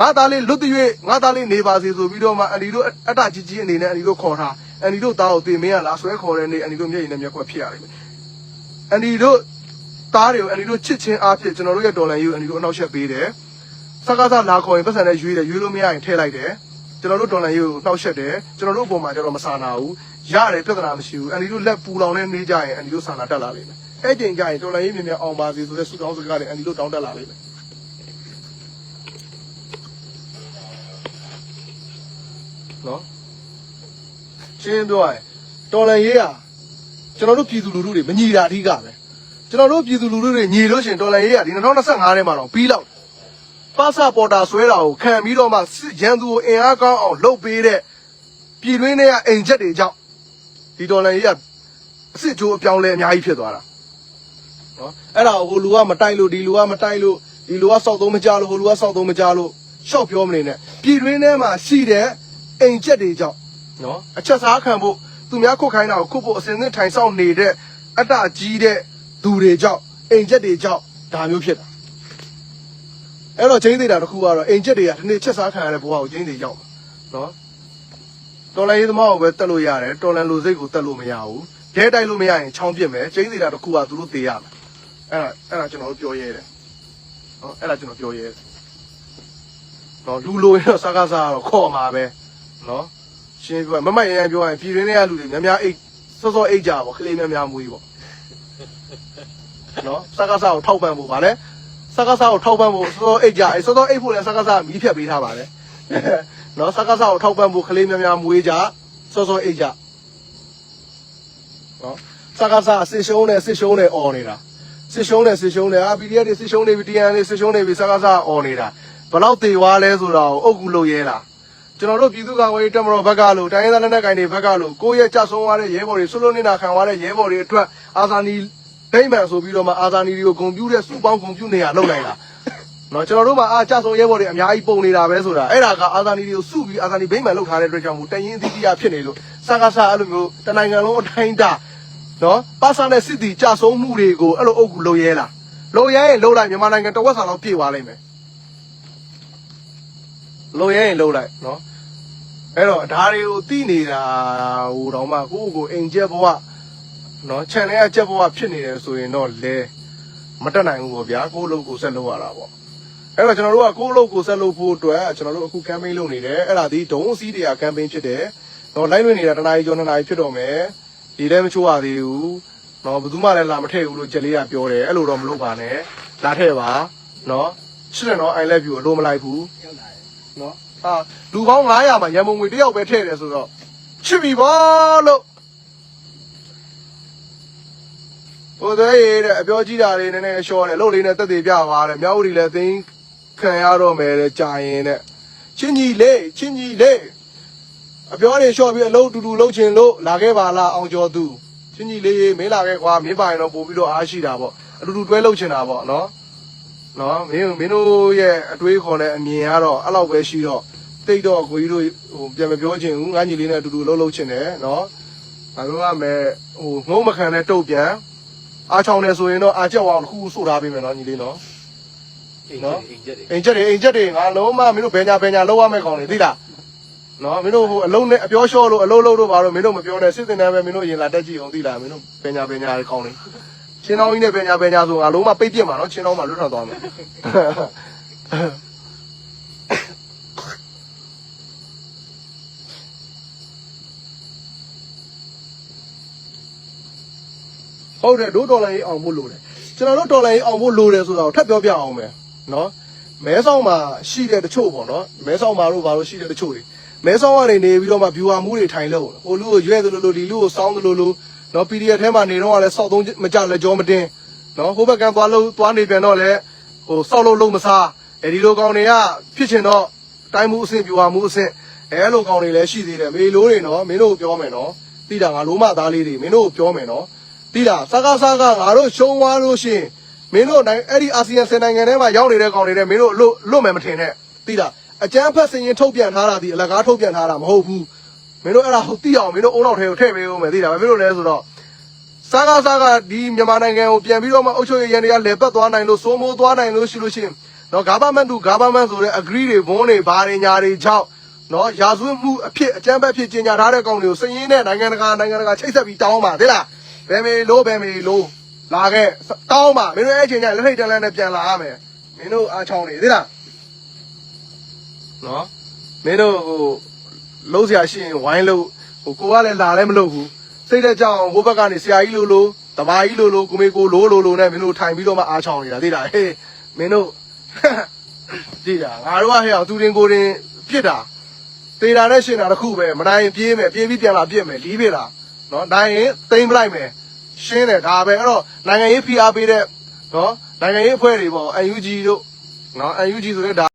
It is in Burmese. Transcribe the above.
ငါသားလေးလွတ်တရွေ့ငါသားလေးနေပါစေဆိုပြီးတော့မှအန်ဒီတို့အတ္တကြီးကြီးအနေနဲ့အန်ဒီတို့ခေါ်ထားအန်ဒီတို့သားကိုတင်မင်းရလားဆွဲခေါ်တဲ့နေ့အန်ဒီတို့မျက်ရည်နဲ့မျက်ခွက်ဖြစ်ရလိမ့်မယ်အန်ဒီတို့သားတွေကိုအန်ဒီတို့ချစ်ချင်းအားဖြင့်ကျွန်တော်တို့ရဲ့ဒေါ်လာယူအန်ဒီတို့အနောက်ရှက်ပေးတယ်စကားစားလာခေါ်ရင်ပတ်စံနဲ့ရွေးတယ်ရွေးလို့မရရင်ထည့်လိုက်တယ်ကျွန်တော်တို့ဒေါ်လာယူကိုနှောက်ရှက်တယ်ကျွန်တော်တို့အပေါ်မှာကျတော့မဆာနာဘူးရတယ်ပြဿနာမရှိဘူးအန်ဒီတို့လက်ပူလောင်နေနေကြရင်အန်ဒီတို့ဆာနာတက်လာလိမ့်မယ်အဲ့ချိန်ကျရင်ဒေါ်လာယူမြင်မြင်အောင်ပါစေဆိုတဲ့ဆုတောင်းစကားတွေအန်ဒီတို့တောင်းတက်လာလိမ့်မယ် နော်ရှင်းပြောရရင်တော်လန်ရေးဟာကျွန်တော်တို့ပြည်သူလူထုတွေမညီတာအဓိကပဲကျွန်တော်တို့ပြည်သူလူထုတွေညီလို့ရှိရင်တော်လန်ရေးဟာဒီ2025ထဲမှာတော့ပြီးတော့ပါစပေါ်တာဆွဲတာကိုခံပြီးတော့မှရန်သူကိုအင်အားကောင်းအောင်လုပ်ပေးတဲ့ပြည်တွင်းထဲကအိမ်ချက်တွေကြောင့်ဒီတော်လန်ရေးဟာအစ်စ်ချိုးအပြောင်းလဲအများကြီးဖြစ်သွားတာနော်အဲ့ဒါဟိုလူကမတိုက်လို့ဒီလူကမတိုက်လို့ဒီလူကစောက်သုံးမကြလို့ဟိုလူကစောက်သုံးမကြလို့ရှော့ပြောမနေနဲ့ပြည်တွင်းထဲမှာရှိတဲ့ အိမ်ချက်တွေကြောင့်နော်အချက်စားခံဖို့သူများခုတ်ခိုင်းတာကိုခုတ်ဖို့အစင်းစင်းထိုင်ဆောင်နေတဲ့အတ္တကြီးတဲ့သူတွေကြောင့်အိမ်ချက်တွေကြောင့်ဒါမျိုးဖြစ်တာအဲ့တော့ချင်းသေးတာတစ်ခုကတော့အိမ်ချက်တွေကဒီနေ့ချက်စားခံရတဲ့ဘဝကိုချင်းသေးရောက်မှာနော်တော်လန်ရေးသမားကိုပဲတက်လို့ရတယ်တော်လန်လူစိတ်ကိုတက်လို့မရဘူးရဲတိုက်လို့မရရင်ချောင်းပြစ်မယ်ချင်းသေးတာတစ်ခုကသူတို့သေးရမယ်အဲ့ဒါအဲ့ဒါကျွန်တော်တို့ပြောရဲတယ်နော်အဲ့ဒါကျွန်တော်ပြောရဲတယ်နော်လူလိုရင်တော့စကားစားကတော့ခေါ်မှာပဲ နော်ရှင်းပြောရင်မမတ်ရရန်ပြောရင်ပြည်ရင်းတွေကလူတွေများများအိတ်စောစောအိတ်ကြပါခလေးများများမွေးပေါ့နော်စကားစားကိုထောက်ပံ့ဖို့ပါလေစကားစားကိုထောက်ပံ့ဖို့စောစောအိတ်ကြအဲစောစောအိတ်ဖို့လည်းစကားစားမီးဖြတ်ပေးထားပါလေနော်စကားစားကိုထောက်ပံ့ဖို့ခလေးများများမွေးကြစောစောအိတ်ကြနော်စကားစားစစ်ရှုံးနဲ့စစ်ရှုံးနဲ့អော်နေတာစစ်ရှုံးနဲ့စစ်ရှုံးနဲ့အာ PDF တွေစစ်ရှုံးနေပြီ TN တွေစစ်ရှုံးနေပြီစကားစားអော်နေတာဘယ်တော့တေွားလဲဆိုတာကိုအုပ်ကူလို့ရဲတာ ကျွန်တော်တို့ပြည်သူ့ကာကွယ်ရေးတပ်မတော်ဘက်ကလို့တိုင်းရင်းသားလက်နက်ကိုင်တွေဘက်ကလို့ကိုယ့်ရဲ့ကြဆုံးသွားတဲ့ရဲဘော်တွေဆွလွတ်နေတာခံသွားတဲ့ရဲဘော်တွေအတွက်အာဇာနည်ဒိမ့်မှန်ဆိုပြီးတော့မှအာဇာနည်တွေကိုဂုံပြူးတဲ့စုပေါင်းဂုံပြူးနေရလောက်နိုင်တာနော်ကျွန်တော်တို့မှာအာကြဆုံးရဲဘော်တွေအများကြီးပုံနေတာပဲဆိုတာအဲ့ဒါကအာဇာနည်တွေကိုစုပြီးအာဇာနည်ဗိမ့်မှန်လောက်ထားတဲ့အတွက်ကြောင့်မို့တရင်အသီးသီးရဖြစ်နေလို့စကားစားအဲ့လိုမျိုးတနိုင်ငံလုံးအတိုင်းတာနော်ပါစာနဲ့စစ်တီကြဆုံးမှုတွေကိုအဲ့လိုအုပ်ကူလို့ရဲလားလို့ရဲရင်လို့လိုက်မြန်မာနိုင်ငံတဝက်စာလောက်ပြေသွားလိမ့်မယ်လုံရဲရင်လုံလိုက်နော် အဲ့တော့ဒါတွေကိုသိနေတာဟိုတော့မှကိုယ့်ကိုယ်အိမ်ကျက်ဘဝနော် channel ကကျက်ဘဝဖြစ်နေတယ်ဆိုရင်တော့လဲမတက်နိုင်ဘူးပေါ့ဗျာကိုယ့်အလုပ်ကိုဆက်လုပ်ရတာပေါ့အဲ့တော့ကျွန်တော်တို့ကကိုယ့်အလုပ်ကိုဆက်လုပ်ဖို့အတွက်ကျွန်တော်တို့အခု campaign လုပ်နေတယ်အဲ့ဒါဒီဒုံအစည်းတွေက campaign ဖြစ်တယ်တော့ live လွှင့်နေတာတစ်နာရီကျော်နှစ်နာရီဖြစ်တော့မယ်ဒီလည်းမချိုးရသေးဘူးနော်ဘယ်သူမှလည်းလာမထည့်ဘူးလို့ကြက်လေးကပြောတယ်အဲ့လိုတော့မလုပ်ပါနဲ့လာထည့်ပါနော်ရှင်းတယ်နော် I love you အလိုမလိုက်ဘူးနော် ဟာလူပေါင်း900မှာရန်ပုံငွေတစ်ယောက်ပဲထည့်တယ်ဆိုတော့ချစ်ပြီဗောလို့ဟိုသေးရတဲ့အပြောကြီးတာလေးနည်းနည်းရှော့တယ်လို့လေးနဲ့တက်သေးပြသွားတယ်မြောက်ဦးဒီလည်းသိန်းခံရတော့မယ်တဲ့ကြာရင်တဲ့ချင်းကြီးလေးချင်းကြီးလေးအပြောတွေရှော့ပြီးအလုပ်တူတူလုပ်ချင်လို့လာခဲ့ပါလားအောင်ကျော်သူချင်းကြီးလေးမင်းလာခဲ့ကွာမင်းပိုင်တော့ပို့ပြီးတော့အားရှိတာပေါ့အတူတူတွဲလုပ်ချင်တာပေါ့နော် နော်မင်းမင်းတို့ရဲ့အတွေးခေါ်တဲ့အမြင်ကတော့အဲ့လောက်ပဲရှိတော့တိတ်တော့ကိုကြီးတို့ဟိုပြန်မပြောချင်ဘူးငါညီလေးနဲ့အတူတူလှုပ်လှုပ်ချင်တယ်နော်ငါတို့ကမဲ့ဟိုငုံမခံတဲ့တုတ်ပြန်အားချောင်းနေဆိုရင်တော့အားကြောက်အောင်တစ်ခုဆို့ထားပေးမယ်နော်ညီလေးနော်အိမ်ချက်အိမ်ချက်တွေအိမ်ချက်တွေအိမ်ချက်တွေငါလုံးမမင်းတို့ဘယ်ညာဘယ်ညာလောက်ရမယ့်ကောင်တွေသိလားနော်မင်းတို့ဟိုအလုံးနဲ့အပြောလျှော့လို့အလုံးလုံးလို့ပါတော့မင်းတို့မပြောနဲ့စစ်တင်တယ်ပဲမင်းတို့ရင်လာတက်ကြည့်အောင်သိလားမင်းတို့ဘယ်ညာဘယ်ညာတွေကောင်တွေ ချင်းတော်ကြီးနဲ့ဘယ်ညာဘယ်ညာဆိုငါလုံးမပိတ်ပြစ်မှာနော်ချင်းတော်မှာလွတ်ထွက်သွားမယ်ဟုတ်တယ်ဒိုးတော်လိုင်းအောင်ဖို့လိုတယ်ကျွန်တော်တို့တော်လိုင်းအောင်ဖို့လိုတယ်ဆိုတာကိုထပ်ပြောပြအောင်မယ်နော်မဲဆောက်မှာရှိတဲ့တချို့ပေါ့နော်မဲဆောက်မှာတို့ဘာလို့ရှိတဲ့တချို့တွေမဲဆောက်ကနေနေပြီးတော့မှ viewer မှုတွေထိုင်လို့ဟိုလူကိုရွဲသလိုလိုဒီလူကိုစောင်းသလိုလို နော် PDF ထဲမှာနေတော့ကလည်းစောက်သုံးမကြလက်ကြောမတင်နော်ဟိုဘက်ကသွားလို့သွားနေပြန်တော့လည်းဟိုစောက်လို့လုံးမစားအဲဒီလိုကောင်တွေကဖြစ်ချင်တော့တိုင်းမှုအဆင့် viewer မှုအဆင့်အဲလိုကောင်တွေလည်းရှိသေးတယ်မေလိုတွေနော်မင်းတို့ပြောမယ်နော်သိတာငါလိုမသားလေးတွေမင်းတို့ပြောမယ်နော်တိလားစကားစကားငါတို့ရှုံးသွားလို့ရှိရင်မင်းတို့နိုင်အဲ့ဒီအာဆီယံစင်နိုင်ငံထဲမှာရောက်နေတဲ့ကောင်တွေနဲ့မင်းတို့လွတ်လွတ်မယ်မထင်နဲ့တိလားအကျန်းဖက်စင်ရင်ထုတ်ပြန်ထားတာဒီအလကားထုတ်ပြန်ထားတာမဟုတ်ဘူး မင်းတို့အဲ့ဒါဟုတ်သိအောင်မင်းတို့အုံနောက်ထဲကိုထည့်ပေးဦးမယ်သိလားဘာဖြစ်လို့လဲဆိုတော့စကားစကားဒီမြန်မာနိုင်ငံကိုပြန်ပြီးတော့မှအုပ်ချုပ်ရေးရန်တွေကလဲပတ်သွားနိုင်လို့စိုးမိုးသွားနိုင်လို့ရှိလို့ရှိရင်နော် government to government ဆိုတဲ့ agree တွေဘုန်းတွေဘာတွေညာတွေကြောင့်နော်ရာဇဝတ်မှုအဖြစ်အကြမ်းဖက်ဖြစ်ကျင်ညာထားတဲ့ကောင်တွေကိုစည်ရင်းနဲ့နိုင်ငံတကာနိုင်ငံတကာချိတ်ဆက်ပြီးတောင်းပါသိလားဘယ်မေလို့ဘယ်မေလို့လာခဲ့တောင်းပါမင်းတို့အဲ့အချိန်ကျရင်လက်ထိတ်တန်းလန်းနဲ့ပြန်လာရမယ်မင်းတို့အားချောင်းနေသိလားနော်မင်းတို့ဟို လုံးစရာရှိရင်ဝိုင်းလို့ဟိုကိုကလည်းလာလည်းမလုပ်ဘူးစိတ်သက်ကြောင်ဟိုဘက်ကနေဆရာကြီးလို့လို့တဘာကြီးလို့လို့ကိုမေကိုလို့လို့လို့နဲ့မင်းတို့ထိုင်ပြီးတော့မှအားချောင်းနေတာသိလားဟေးမင်းတို့သိတာငါတို့ကဟဲ့အောင်သူတင်ကိုတင်ပြစ်တာတေတာနဲ့ရှင်တာတစ်ခုပဲမနိုင်ရင်ပြေးမယ်ပြေးပြီးပြန်လာပြစ်မယ်လီးပြတာနော်နိုင်ရင်သိမ့်ပလိုက်မယ်ရှင်းတယ်ဒါပဲအဲ့တော့နိုင်ငံရေးဖိအားပေးတဲ့နော်နိုင်ငံရေးအဖွဲ့တွေပေါ့ UNG တို့နော် UNG ဆိုတဲ့ဒါ